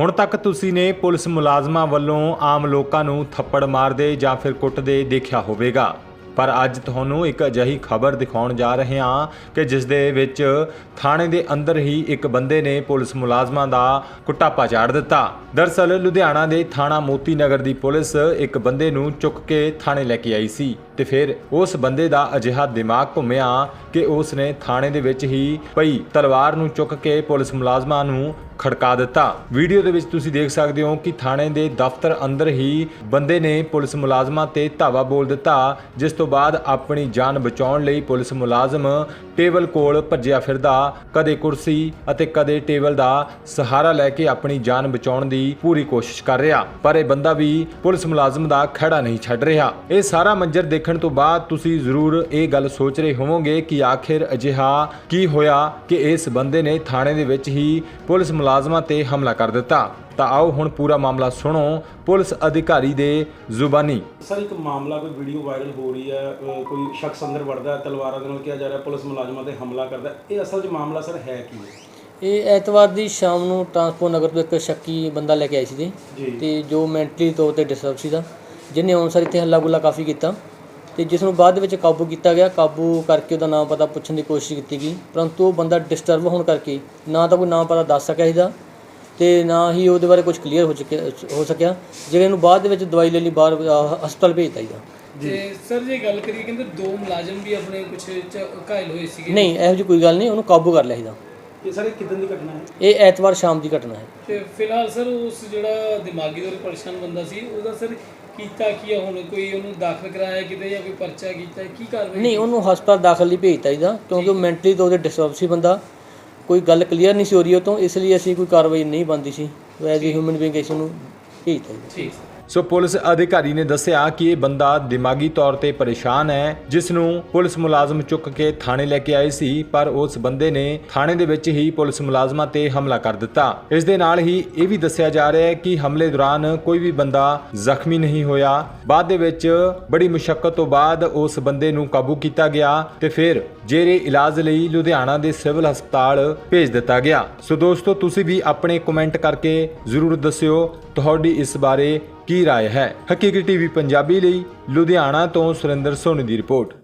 ਹੁਣ ਤੱਕ ਤੁਸੀਂ ਨੇ ਪੁਲਿਸ ਮੁਲਾਜ਼ਮਾਂ ਵੱਲੋਂ ਆਮ ਲੋਕਾਂ ਨੂੰ ਥੱਪੜ ਮਾਰਦੇ ਜਾਂ ਫਿਰ ਕੁੱਟਦੇ ਦੇਖਿਆ ਹੋਵੇਗਾ। ਪਰ ਅੱਜ ਤੁਹਾਨੂੰ ਇੱਕ ਅਜਿਹੀ ਖਬਰ ਦਿਖਾਉਣ ਜਾ ਰਹੇ ਹਾਂ ਕਿ ਜਿਸ ਦੇ ਵਿੱਚ ਥਾਣੇ ਦੇ ਅੰਦਰ ਹੀ ਇੱਕ ਬੰਦੇ ਨੇ ਪੁਲਿਸ ਮੁਲਾਜ਼ਮਾਂ ਦਾ ਕੁੱਟਾਪਾ ਝਾੜ ਦਿੱਤਾ। ਦਰਸਲ ਲੁਧਿਆਣਾ ਦੇ ਥਾਣਾ ਮੋਤੀ ਨਗਰ ਦੀ ਪੁਲਿਸ ਇੱਕ ਬੰਦੇ ਨੂੰ ਚੁੱਕ ਕੇ ਥਾਣੇ ਲੈ ਕੇ ਆਈ ਸੀ। ਤੇ ਫਿਰ ਉਸ ਬੰਦੇ ਦਾ ਅਜਿਹਾ ਦਿਮਾਗ ਘੁੰਮਿਆ ਕਿ ਉਸ ਨੇ ਥਾਣੇ ਦੇ ਵਿੱਚ ਹੀ ਪਈ ਤਲਵਾਰ ਨੂੰ ਚੁੱਕ ਕੇ ਪੁਲਿਸ ਮੁਲਾਜ਼ਮਾਂ ਨੂੰ ਖੜਕਾ ਦਿੱਤਾ। ਵੀਡੀਓ ਦੇ ਵਿੱਚ ਤੁਸੀਂ ਦੇਖ ਸਕਦੇ ਹੋ ਕਿ ਥਾਣੇ ਦੇ ਦਫ਼ਤਰ ਅੰਦਰ ਹੀ ਬੰਦੇ ਨੇ ਪੁਲਿਸ ਮੁਲਾਜ਼ਮਾਂ ਤੇ ਧਾਵਾ ਬੋਲ ਦਿੱਤਾ, ਜਿਸ ਤੋਂ ਬਾਅਦ ਆਪਣੀ ਜਾਨ ਬਚਾਉਣ ਲਈ ਪੁਲਿਸ ਮੁਲਾਜ਼ਮ ਟੇਬਲ ਕੋਲ ਭੱਜਿਆ ਫਿਰਦਾ, ਕਦੇ ਕੁਰਸੀ ਅਤੇ ਕਦੇ ਟੇਬਲ ਦਾ ਸਹਾਰਾ ਲੈ ਕੇ ਆਪਣੀ ਜਾਨ ਬਚਾਉਣ ਦੀ ਪੂਰੀ ਕੋਸ਼ਿਸ਼ ਕਰ ਰਿਹਾ। ਪਰ ਇਹ ਬੰਦਾ ਵੀ ਪੁਲਿਸ ਮੁਲਾਜ਼ਮ ਦਾ ਖੜਾ ਨਹੀਂ ਛੱਡ ਰਿਹਾ। ਇਹ ਸਾਰਾ ਮੰਜ਼ਰ ਦੇਖਣ ਤੋਂ ਬਾਅਦ ਤੁਸੀਂ ਜ਼ਰੂਰ ਇਹ ਗੱਲ ਸੋਚ ਰਹੇ ਹੋਵੋਗੇ ਕਿ ਆਖਿਰ ਅਜਿਹਾ ਕੀ ਹੋਇਆ ਕਿ ਇਸ ਬੰਦੇ ਨੇ ਥਾਣੇ ਦੇ ਵਿੱਚ ਹੀ ਪੁਲਿਸ ਮੁਲਾਜ਼ਮਾਂ ਤੇ ਹਮਲਾ ਕਰ ਦਿੱਤਾ। ਤਾਂ ਆਓ ਹੁਣ ਪੂਰਾ ਮਾਮਲਾ ਸੁਣੋ ਪੁਲਿਸ ਅਧਿਕਾਰੀ ਦੇ ਜ਼ੁਬਾਨੀ। ਸਰ ਇੱਕ ਮਾਮਲਾ ਕੋਈ ਵੀਡੀਓ ਵਾਇਰਲ ਹੋ ਰਹੀ ਹੈ ਕੋਈ ਸ਼ਖਸ ਅੰਦਰ ਵੜਦਾ ਹੈ ਤਲਵਾਰਾਂ ਦੇ ਨਾਲ ਕਿਹਾ ਜਾ ਰਿਹਾ ਪੁਲਿਸ ਮੁਲਾਜ਼ਮਾਂ ਤੇ ਹਮਲਾ ਕਰਦਾ। ਇਹ ਅਸਲ 'ਚ ਮਾਮਲਾ ਸਰ ਹੈ ਕੀ ਹੈ? ਇਹ ਐਤਵਾਰ ਦੀ ਸ਼ਾਮ ਨੂੰ ਟਰਾਂਸਪੋਰਟ ਨਗਰ ਤੋਂ ਇੱਕ ਸ਼ੱਕੀ ਬੰਦਾ ਲੈ ਕੇ ਆਈ ਸੀ ਤੇ ਜੋ ਮੈਂਟਲੀ ਤੌਰ ਤੇ ਡਿਸਟਰਬ ਸੀਗਾ ਜਿਹਨੇ ਅਨੁਸਾਰ ਇੱਥੇ ਹੱਲਾ ਗੁੱਲਾ ਕਾਫੀ ਕੀਤਾ। ਤੇ ਜਿਸ ਨੂੰ ਬਾਅਦ ਵਿੱਚ ਕਾਬੂ ਕੀਤਾ ਗਿਆ ਕਾਬੂ ਕਰਕੇ ਉਹਦਾ ਨਾਮ ਪਤਾ ਪੁੱਛਣ ਦੀ ਕੋਸ਼ਿਸ਼ ਕੀਤੀ ਗਈ ਪਰੰਤੂ ਉਹ ਬੰਦਾ ਡਿਸਟਰਬ ਹੋਣ ਕਰਕੇ ਨਾ ਤਾਂ ਕੋਈ ਨਾਮ ਪਤਾ ਦੱਸ ਸਕਿਆ ਸੀਗਾ ਤੇ ਨਾ ਹੀ ਉਹਦੇ ਬਾਰੇ ਕੁਝ ਕਲੀਅਰ ਹੋ ਚੁੱਕਿਆ ਹੋ ਸਕਿਆ ਜਿਹੜੇ ਨੂੰ ਬਾਅਦ ਦੇ ਵਿੱਚ ਦਵਾਈ ਲੈ ਲਈ ਬਾਹਰ ਅਹ, ਹਸਪਤਾਲ ਭੇਜਤਾ ਸੀਗਾ। ਤੇ ਸਰ ਜੇ ਗੱਲ ਕਰੀਏ ਕਹਿੰਦੇ ਦੋ ਮੁਲਾਜ਼ਮ ਵੀ ਆਪਣੇ ਕੁਝ ਘਾਇਲ ਹੋਏ ਸੀਗੇ। ਨਹੀਂ ਇਹੋ ਜਿਹੀ ਕੋਈ ਗੱਲ ਨਹੀਂ ਉਹਨੂੰ ਕਾਬੂ ਕਰ ਲਿਆ ਸੀਗਾ। ਇਹ ਸਰ ਇਹ ਕਿਦਾਂ ਦੀ ਘਟਨਾ ਹੈ? ਇਹ ਐਤਵਾਰ ਸ਼ਾਮ ਦੀ ਘਟਨਾ ਹੈ। ਤੇ ਫਿਲਹਾਲ ਸਰ ਉਸ ਜਿਹੜਾ ਦਿਮਾਗੀ ਤੌਰ ਤੇ ਪਰੇਸ਼ਾਨ ਬੰਦਾ ਸੀ ਉਹਦਾ ਸਰ ਕੀਤਾ ਕੀ ਆ ਹੁਣ? ਕੋਈ ਉਹਨੂੰ ਦਾਖਲ ਕਰਾਇਆ ਕਿਤੇ ਜਾਂ ਕੋਈ ਪਰਚਾ ਕੀਤਾ? ਹੈ? ਕੀ ਕਾਰਵਾਈ ਨਹੀਂ ਉਹਨੂੰ ਹਸਪਤਾਲ ਦਾਖਲ ਨਹੀਂ ਭੇਜਤਾ ਇਹਦਾ ਕਿਉਂਕਿ ਉਹ ਮੈਂਟਲੀ ਤੌਰ ਤੇ ਡਿਸਟਰਬ ਸੀ ਬੰਦਾ। ਕੋਈ ਗੱਲ ਕਲੀਅਰ ਨਹੀਂ ਸੀ ਹੋ ਰਹੀ ਉਹ ਤੋਂ ਇਸ ਲਈ ਅਸੀਂ ਕੋਈ ਕਾਰਵਾਈ ਨਹੀਂ ਬੰਦੀ ਸੀ। ਐਜ਼ ਏ ਹਿਊਮਨ ਬੀਇੰਗ ਇਸ ਨੂੰ ਭੇਜਤਾ ਜੀ। ਠੀਕ। ਸੋ ਪੁਲਿਸ ਅਧਿਕਾਰੀ ਨੇ ਦੱਸਿਆ ਕਿ ਇਹ ਬੰਦਾ ਦਿਮਾਗੀ ਤੌਰ ਤੇ ਪਰੇਸ਼ਾਨ ਹੈ ਜਿਸ ਨੂੰ ਪੁਲਿਸ ਮੁਲਾਜ਼ਮ ਚੁੱਕ ਕੇ ਥਾਣੇ ਲੈ ਕੇ ਆਏ ਸੀ, ਪਰ ਉਸ ਬੰਦੇ ਨੇ ਥਾਣੇ ਦੇ ਵਿੱਚ ਹੀ ਪੁਲਿਸ ਮੁਲਾਜ਼ਮਾਂ ਤੇ ਹਮਲਾ ਕਰ ਦਿੱਤਾ। ਇਸ ਦੇ ਨਾਲ ਹੀ ਇਹ ਵੀ ਦੱਸਿਆ ਜਾ ਰਿਹਾ ਹੈ ਕਿ ਹਮਲੇ ਦੌਰਾਨ ਕੋਈ ਵੀ ਬੰਦਾ ਜ਼ਖਮੀ ਨਹੀਂ ਹੋਇਆ। ਬਾਅਦ ਦੇ ਵਿੱਚ ਬੜੀ ਮੁਸ਼ਕਲ ਤੋਂ ਬਾਅਦ ਉਸ ਬੰਦੇ ਨੂੰ ਕਾਬੂ ਕੀਤਾ ਗਿਆ ਤੇ ਫਿਰ ਜੇਰੇ ਇਲਾਜ ਲਈ ਲੁਧਿਆਣਾ ਦੇ ਸਿਵਲ ਹਸਪਤਾਲ ਭੇਜ ਦਿੱਤਾ ਗਿਆ। ਸੋ ਦੋਸਤੋ, ਤੁਸੀਂ ਵੀ ਆਪਣੇ ਕਮੈਂਟ ਕਰਕੇ ਜ਼ਰੂਰ ਦੱਸਿਓ। ਤੁਹਾਡੀ ਇਸ ਬਾਰੇ ਕੀ رائے ਹੈ ਹਕੀਕੀ ਟੀਵੀ ਪੰਜਾਬੀ ਲਈ ਲੁਧਿਆਣਾ ਤੋਂ ਸੁਰਿੰਦਰ ਸੋਨੀ ਦੀ ਰਿਪੋਰਟ